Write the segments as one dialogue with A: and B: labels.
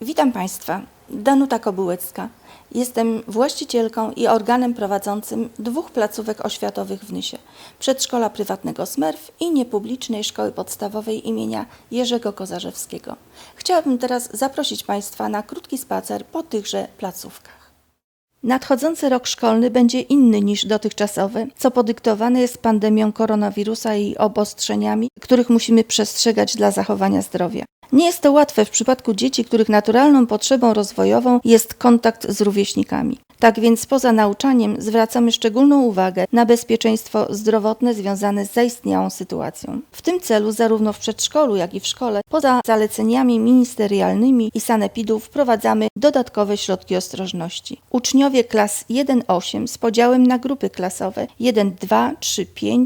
A: Witam Państwa. Danuta Kobyłecka. Jestem właścicielką i organem prowadzącym dwóch placówek oświatowych w Nysie. Przedszkola prywatnego Smerf i niepublicznej szkoły podstawowej imienia Jerzego Kozarzewskiego. Chciałabym teraz zaprosić Państwa na krótki spacer po tychże placówkach. Nadchodzący rok szkolny będzie inny niż dotychczasowy, co podyktowane jest pandemią koronawirusa i obostrzeniami, których musimy przestrzegać dla zachowania zdrowia. Nie jest to łatwe w przypadku dzieci, których naturalną potrzebą rozwojową jest kontakt z rówieśnikami. Tak więc poza nauczaniem zwracamy szczególną uwagę na bezpieczeństwo zdrowotne związane z zaistniałą sytuacją. W tym celu zarówno w przedszkolu, jak i w szkole, poza zaleceniami ministerialnymi i sanepidów wprowadzamy dodatkowe środki ostrożności. Uczniowie klas 1-8 z podziałem na grupy klasowe 1-2, 3-5,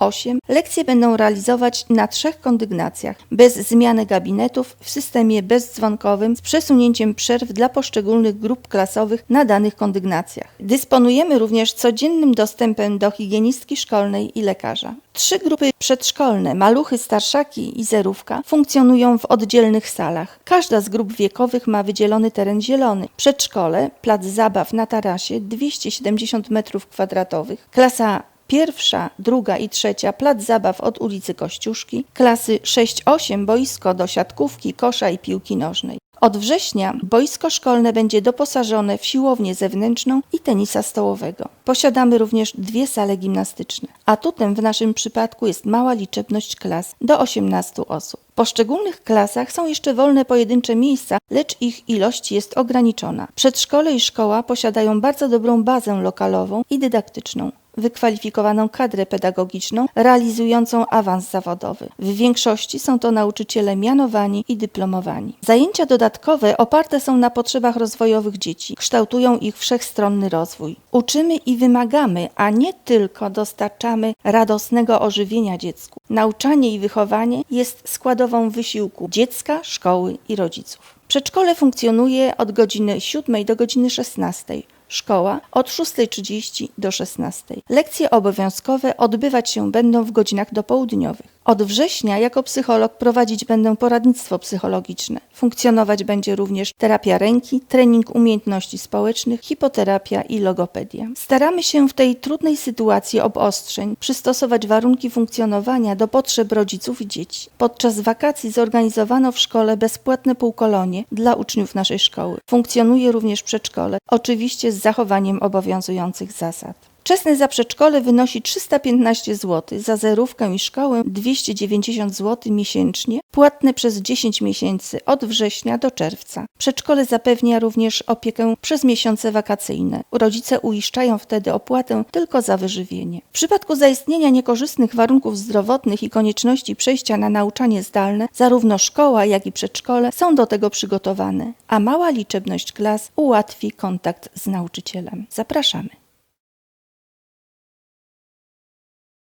A: 6-8 lekcje będą realizować na trzech kondygnacjach, bez zmiany gabinetów, w systemie bezdzwonkowym, z przesunięciem przerw dla poszczególnych grup klasowych na danych kondygnacjach. Dysponujemy również codziennym dostępem do higienistki szkolnej i lekarza. Trzy grupy przedszkolne, maluchy, starszaki i zerówka funkcjonują w oddzielnych salach. Każda z grup wiekowych ma wydzielony teren zielony. Przedszkole, plac zabaw na tarasie 270 m2, klasa Pierwsza, druga i trzecia plac zabaw od ulicy Kościuszki, klasy 6-8 boisko do siatkówki, kosza i piłki nożnej. Od września boisko szkolne będzie doposażone w siłownię zewnętrzną i tenisa stołowego. Posiadamy również dwie sale gimnastyczne. Atutem w naszym przypadku jest mała liczebność klas do 18 osób. W poszczególnych klasach są jeszcze wolne pojedyncze miejsca, lecz ich ilość jest ograniczona. Przedszkole i szkoła posiadają bardzo dobrą bazę lokalową i dydaktyczną wykwalifikowaną kadrę pedagogiczną realizującą awans zawodowy. W większości są to nauczyciele mianowani i dyplomowani. Zajęcia dodatkowe oparte są na potrzebach rozwojowych dzieci, kształtują ich wszechstronny rozwój. Uczymy i wymagamy, a nie tylko dostarczamy radosnego ożywienia dziecku. Nauczanie i wychowanie jest składową wysiłku dziecka, szkoły i rodziców. Przedszkole funkcjonuje od godziny 7 do godziny 16 szkoła od 6.30 do 16.00. Lekcje obowiązkowe odbywać się będą w godzinach dopołudniowych. Od września jako psycholog prowadzić będę poradnictwo psychologiczne. Funkcjonować będzie również terapia ręki, trening umiejętności społecznych, hipoterapia i logopedia. Staramy się w tej trudnej sytuacji obostrzeń przystosować warunki funkcjonowania do potrzeb rodziców i dzieci. Podczas wakacji zorganizowano w szkole bezpłatne półkolonie dla uczniów naszej szkoły. Funkcjonuje również przedszkole, oczywiście z zachowaniem obowiązujących zasad. Czesne za przedszkole wynosi 315 zł, za zerówkę i szkołę 290 zł miesięcznie, płatne przez 10 miesięcy od września do czerwca. Przedszkole zapewnia również opiekę przez miesiące wakacyjne. Rodzice uiszczają wtedy opłatę tylko za wyżywienie. W przypadku zaistnienia niekorzystnych warunków zdrowotnych i konieczności przejścia na nauczanie zdalne, zarówno szkoła, jak i przedszkole są do tego przygotowane, a mała liczebność klas ułatwi kontakt z nauczycielem. Zapraszamy.